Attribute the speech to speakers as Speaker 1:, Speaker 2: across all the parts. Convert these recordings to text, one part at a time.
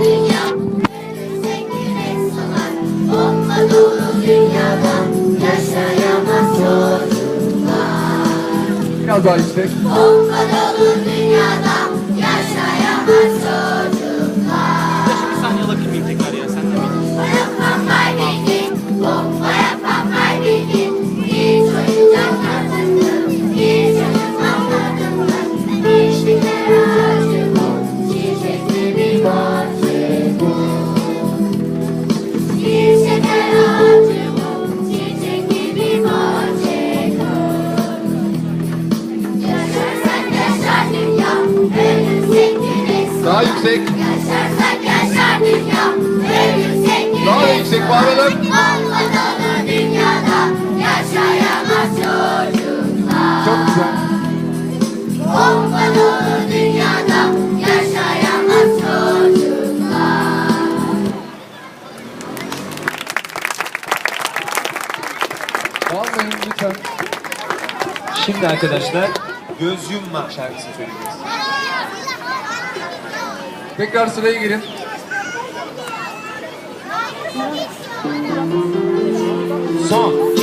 Speaker 1: dünya yine salar Bomba dolu dünyada Yaşayamaz çocuklar
Speaker 2: Biraz daha yüksek.
Speaker 1: Bomba dolu dünyada Yaşayamaz çocuklar
Speaker 2: Daha yüksek.
Speaker 1: Yaşarsak yaşar dünya Ölürsek güneş
Speaker 2: Daha da yüksek bağıralım.
Speaker 1: Bomba dolu dünyada Yaşayamaz çocuklar
Speaker 2: Çok güzel.
Speaker 1: Bomba dolu dünyada Yaşayamaz çocuklar
Speaker 2: Bağırmayın lütfen.
Speaker 3: Şimdi arkadaşlar Göz Yumma şarkısını söyleyeceğiz.
Speaker 2: Tekrar sıraya girin.
Speaker 3: Son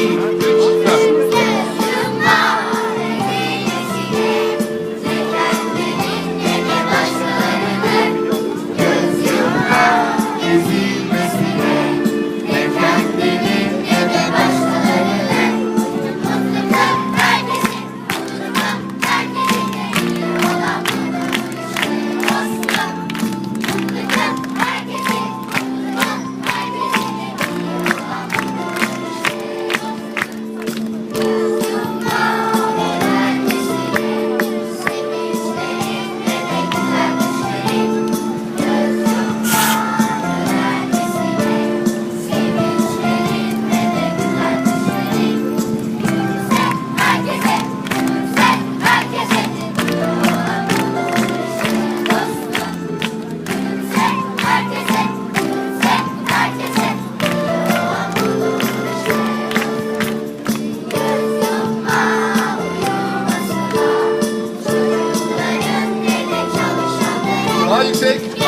Speaker 2: Daha yüksek.